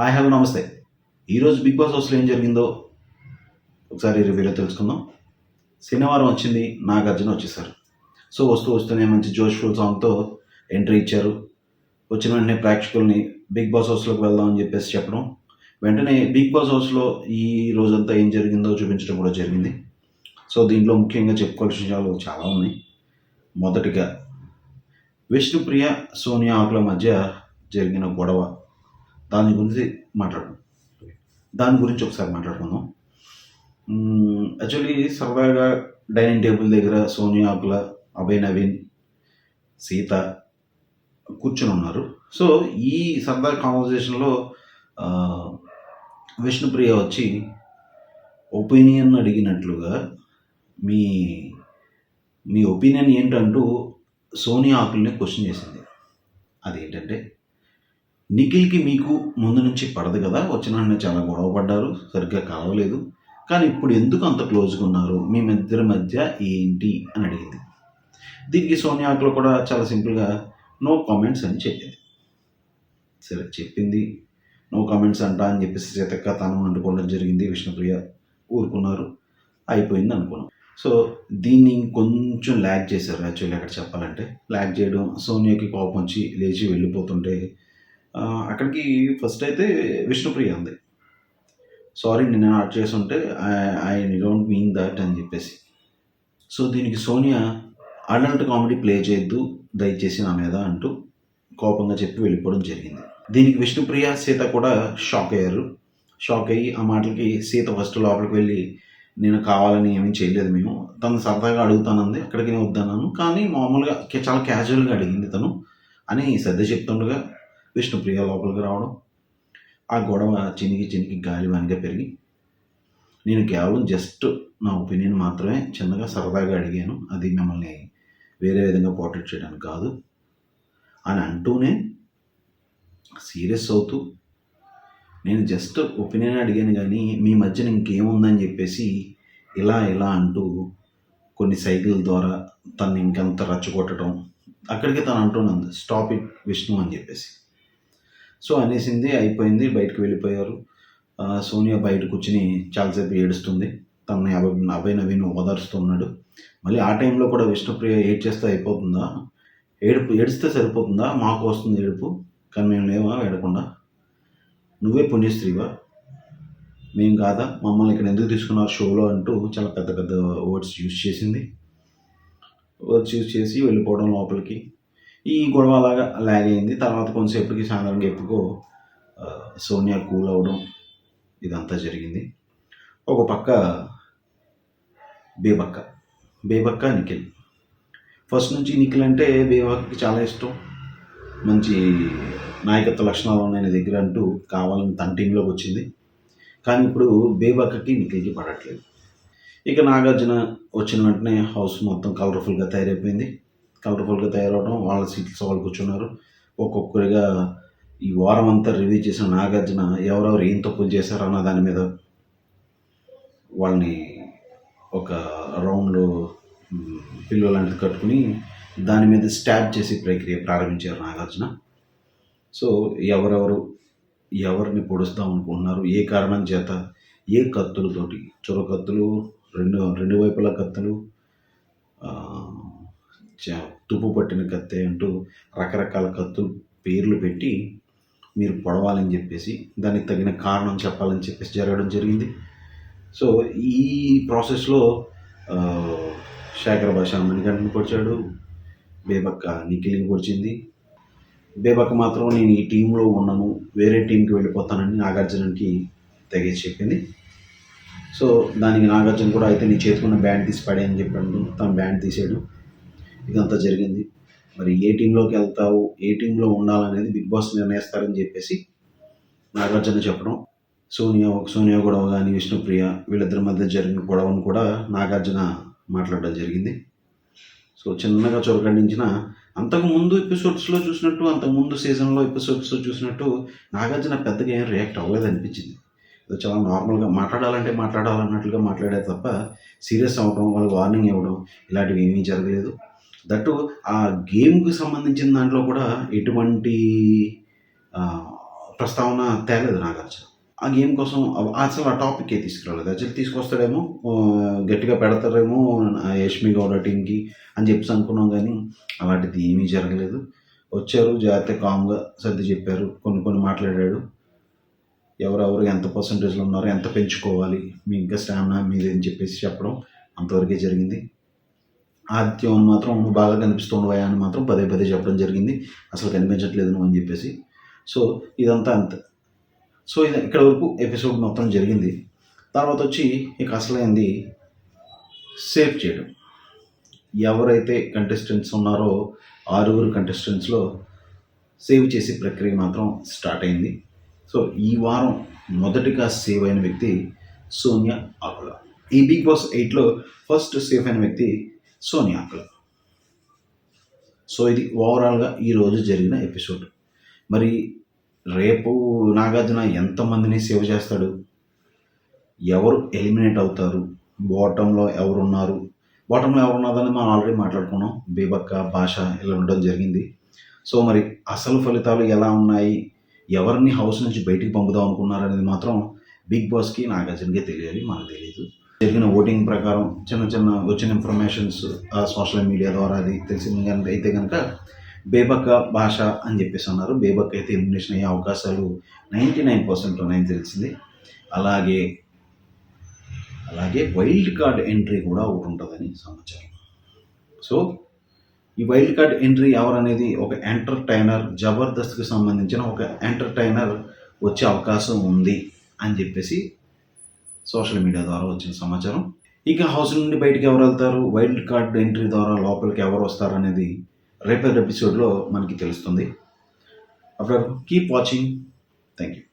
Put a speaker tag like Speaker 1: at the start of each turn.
Speaker 1: Hi hello నమస్తే. ఈరోజు big boss హౌస్లో ఏం జరిగిందో ఒకసారి రివ్యూలో తెలుసుకుందాం. శనివారం వచ్చింది నాగార్జున వచ్చేసారు. సో వస్తూ వస్తూనే మంచి జోష్ఫుల్ సాంగ్తో ఎంట్రీ ఇచ్చారు. వచ్చిన వెంటనే ప్రేక్షకుల్ని బిగ్ బాస్ హౌస్లోకి వెళ్దాం అని చెప్పేసి చెప్పడం. వెంటనే బిగ్ బాస్ హౌస్లో ఈ రోజంతా ఏం జరిగిందో చూపించడం కూడా జరిగింది. సో దీంట్లో ముఖ్యంగా చెప్పుకోవాల్సిన విషయాలు చాలా ఉన్నాయి. మొదటిగా విష్ణుప్రియ సోనియా ఆకుల మధ్య జరిగిన గొడవ. దాని గురించి మాట్లాడుకుందాం. దాని గురించి ఒకసారి మాట్లాడుకుందాం. యాక్చువల్లీ సరదాగా డైనింగ్ టేబుల్ దగ్గర సోనియా ఆకుల అభయ్ నవీన్ సీత కూర్చొని ఉన్నారు. సో ఈ సరదా కాన్వర్జేషన్లో విష్ణుప్రియ వచ్చి ఒపీనియన్ అడిగినట్లుగా మీ మీ ఒపీనియన్ ఏంటంటూ సోనియా ఆకుల్ని క్వశ్చన్ చేసింది. అదేంటంటే నిఖిల్కి మీకు ముందు నుంచి పడదు కదా? వచ్చిన చాలా గొడవ పడ్డారు. సరిగ్గా కలవలేదు. కానీ ఇప్పుడు ఎందుకు అంత క్లోజ్గా ఉన్నారు? మీ ఇద్దరి మధ్య ఏంటి? అని అడిగింది. దీనికి సోనియా ఆకులు కూడా చాలా సింపుల్గా నో కామెంట్స్ అని చెప్పింది. సరే చెప్పింది. నో కామెంట్స్ అంట అని చెప్పేసి సీతక్క తను అంటుకోవడం జరిగింది. విష్ణుప్రియ ఊరుకున్నారు. అయిపోయింది అనుకున్నాం. సో దీన్ని కొంచెం ల్యాగ్ చేశారు. యాక్చువల్లీ అక్కడ చెప్పాలంటే ల్యాగ్ చేయడం. సోనియాకి కోపం వచ్చి లేచి వెళ్ళిపోతుంటే అక్కడికి ఫస్ట్ అయితే విష్ణుప్రియ అంది. సారీ నేను ఆర్ట్ ఉంటే ఐ డోంట్ మీన్ దట్ అని చెప్పేసి. సో దీనికి సోనియా అడల్ట్ కామెడీ ప్లే చేయొద్దు దయచేసి నా మీద అంటూ కోపంగా చెప్పి వెళ్ళిపోవడం జరిగింది. దీనికి విష్ణుప్రియ సీత కూడా షాక్ అయ్యారు. షాక్ అయ్యి ఆ మాటలకి సీత ఫస్ట్ లోపలికి వెళ్ళి నేను కావాలని ఏమీ చేయలేదు మేము. తను సరదాగా అడుగుతానంది అక్కడికి నేను వద్దన్నాను. కానీ మామూలుగా చాలా క్యాజువల్గా అడిగింది తను అని సర్ది చెప్తుండగా విష్ణుప్రియ లోపలికి రావడం ఆ గొడవ చినికి చినికి గాలివానిగా పెరిగి నేను కేవలం జస్ట్ నా ఒపీనియన్ మాత్రమే చిన్నగా సరదాగా అడిగాను. అది మిమ్మల్ని వేరే విధంగా పోర్ట్రేట్ చేయడానికి కాదు. అని అంటూనే సీరియస్ అవుతూ నేను జస్ట్ ఒపీనియన్ అడిగాను కానీ మీ మధ్యన ఇంకేముందని చెప్పేసి ఇలా ఇలా అంటూ కొన్ని సైకిల్ ద్వారా తను ఇంకంత రచ్చగొట్టడం అక్కడికి తను అంటున్నది స్టాప్ ఇట్ విష్ణు అని చెప్పేసి. సో అనేసింది అయిపోయింది బయటకు వెళ్ళిపోయారు. సోనియా బయట కూర్చుని చాలాసేపు ఏడుస్తుంది. తనని అభయ్ అభయ్ నవీన్ ఓదారుస్తున్నాడు మళ్ళీ ఆ టైంలో కూడా విష్ణుప్రియ ఏడ్ చేస్తే అయిపోతుందా? ఏడుపు ఏడిస్తే సరిపోతుందా? మాకు వస్తుంది ఏడుపు కానీ మేము లేవా ఏడకుండా? నువ్వే పుణ్యస్త్రీవా? మేము కాదా? మమ్మల్ని ఇక్కడ ఎందుకు తీసుకున్నారు షోలో అంటూ చాలా పెద్ద పెద్ద వర్డ్స్ యూజ్ చేసింది. వర్డ్స్ యూజ్ చేసి వెళ్ళిపోవడం లోపలికి. ఈ గొడవ అలాగా లాగ్ అయింది తర్వాత కొంతసేపటికి సాయంత్రం ఎప్పుకో సోనియా కూల్ అవడం ఇదంతా జరిగింది. ఒక పక్క బేబక్క బేబక్క నిఖిల్. ఫస్ట్ నుంచి నిఖిల్ అంటే బేబక్కకి చాలా ఇష్టం. మంచి నాయకత్వ లక్షణాలు ఉన్నాయి నా దగ్గర అంటూ కావాలని తన టీంలోకి వచ్చింది. కానీ ఇప్పుడు బేబక్కకి నిఖిల్కి పడట్లేదు. ఇక నాగార్జున వచ్చిన వెంటనే హౌస్ మొత్తం కలర్ఫుల్గా తయారైపోయింది. కలర్ఫుల్గా తయారవడం వాళ్ళ సీట్స్ వాళ్ళు కూర్చున్నారు. ఒక్కొక్కరిగా ఈ వారం అంతా రివ్యూ చేసిన నాగార్జున ఎవరెవరు ఏం తప్పులు చేశారు అన్న దాని మీద వాళ్ళని ఒక రౌండ్లో పిల్లు లాంటిది కట్టుకుని దాని మీద స్టాబ్ చేసి ప్రక్రియ ప్రారంభించారు నాగార్జున. సో ఎవరెవరు ఎవరిని పొడుస్తాం అనుకుంటున్నారు ఏ కారణం చేత ఏ కత్తులతోటి చొర కత్తులు రెండు రెండు వైపుల కత్తులు ఆ, తుప్పు పట్టిన కత్తి అంటూ రకరకాల కత్తులు పేర్లు పెట్టి మీరు పొడవాలని చెప్పేసి దానికి తగిన కారణం చెప్పాలని చెప్పేసి జరగడం జరిగింది. సో ఈ ప్రాసెస్లో శేఖర్ శేఖర భాష మణికంఠని పొడిచాడు. బేబక్క నిఖిల్ని పొడిచింది. బేబక్క మాత్రం నేను ఈ టీంలో ఉన్నాను. వేరే టీంకి వెళ్ళిపోతానని నాగార్జునకి తెగేసి చెప్పింది. సో దానికి నాగార్జున కూడా అయితే నీ చేతుకున్న బ్యాండ్ తీసి పడేయని చెప్పాడు. తను బ్యాండ్ తీసాడు. ఇదంతా జరిగింది. మరి ఏ టీంలోకి వెళ్తావు? ఏ టీంలో ఉండాలనేది బిగ్ బాస్ నిర్ణయిస్తారని చెప్పేసి నాగార్జున చెప్పడం. సోనియా సోనియా గొడవ కానీ విష్ణుప్రియ వీళ్ళిద్దరి మధ్య జరిగిన గొడవను కూడా నాగార్జున మాట్లాడడం జరిగింది. సో చిన్నగా చొరగడించిన అంతకు ముందు ఎపిసోడ్స్లో చూసినట్టు అంతకు ముందు సీజన్లో ఎపిసోడ్స్లో చూసినట్టు నాగార్జున పెద్దగా ఏం రియాక్ట్ అవ్వలేదు అనిపించింది. చాలా నార్మల్గా మాట్లాడాలంటే మాట్లాడాలన్నట్లుగా మాట్లాడే తప్ప సీరియస్ అవ్వడం వాళ్ళకి వార్నింగ్ ఇవ్వడం ఇలాంటివి ఏమీ జరగలేదు. దట్టు ఆ గేమ్కి సంబంధించిన దాంట్లో కూడా ఎటువంటి ప్రస్తావన తేలేదు నాగార్జున. ఆ గేమ్ కోసం అసలు ఆ టాపిక్కే తీసుకురాలేదు. అసలు తీసుకొస్తాడేమో గట్టిగా పెడతారేమో యష్మి గౌడ టీంకి అని చెప్పేసి అనుకున్నాం కానీ అలాంటిది ఏమీ జరగలేదు. వచ్చారు జాగ్రత్త కామ్గా సర్ది చెప్పారు కొన్ని కొన్ని మాట్లాడాడు. ఎవరెవరు ఎంత పర్సంటేజ్లో ఉన్నారో ఎంత పెంచుకోవాలి మీ ఇంకా స్టామినా మీది అని చెప్పేసి చెప్పడం అంతవరకే జరిగింది. ఆదిత్యం మాత్రం నువ్వు బాగా కనిపిస్తుండవా అని మాత్రం పదే పదే చెప్పడం జరిగింది. అసలు కనిపించట్లేదు నువ్వు అని చెప్పేసి. సో ఇదంతా అంత. సో ఇది ఇక్కడ వరకు ఎపిసోడ్ మొత్తం జరిగింది. తర్వాత వచ్చి ఇక అసలైంది సేవ్ చేయడం. ఎవరైతే కంటెస్టెంట్స్ ఉన్నారో ఆరుగురు కంటెస్టెంట్స్లో సేవ్ చేసే ప్రక్రియ మాత్రం స్టార్ట్ అయింది. సో ఈ వారం మొదటిగా సేవ్ అయిన వ్యక్తి సోనియా ఆకుల ఈ బిగ్ బాస్ ఎయిట్లో ఫస్ట్ సేఫ్ అయిన వ్యక్తి సోనియా ఆకుల. సో ఇది ఓవరాల్గా ఈరోజు జరిగిన ఎపిసోడ్. మరి రేపు నాగార్జున ఎంతమందిని సేవ్ చేస్తాడు? ఎవరు ఎలిమినేట్ అవుతారు? బాటంలో ఎవరున్నారు? బాటంలో ఎవరున్నదని మనం ఆల్రెడీ మాట్లాడుకున్నాం. బీబక్క భాష ఇలా ఉండడం జరిగింది. సో మరి అసలు ఫలితాలు ఎలా ఉన్నాయి? ఎవరిని హౌస్ నుంచి బయటికి పంపుదాం అనుకున్నారనేది మాత్రం బిగ్ బాస్కి నాగార్జునకే తెలియాలి మనకు తెలియదు. జరిగిన ఓటింగ్ ప్రకారం చిన్న చిన్న వచ్చిన ఇన్ఫర్మేషన్స్ సోషల్ మీడియా ద్వారా అది తెలిసింది కనుక అయితే కనుక బేబక్క భాష అని చెప్పేసి అన్నారు. బేబక్క అయితే ఎలిమినేషన్ అయ్యే అవకాశాలు నైంటీ నైన్ పర్సెంట్ ఉన్నాయని తెలిసింది. అలాగే అలాగే వైల్డ్ కార్డ్ ఎంట్రీ కూడా ఒకటి ఉంటుందని సమాచారం. సో ఈ వైల్డ్ కార్డ్ ఎంట్రీ ఎవరనేది ఒక ఎంటర్టైనర్ జబర్దస్త్కి సంబంధించిన ఒక ఎంటర్టైనర్ వచ్చే అవకాశం ఉంది అని చెప్పేసి సోషల్ మీడియా ద్వారా వచ్చిన సమాచారం. ఇక హౌస్ నుండి బయటికి ఎవరు వెళ్తారు? వైల్డ్ కార్డ్ ఎంట్రీ ద్వారా లోపలికి ఎవరు వస్తారు అనేది రేపటి ఎపిసోడ్లో మనకి తెలుస్తుంది. అప్పుడు కీప్ వాచింగ్ థ్యాంక్ యూ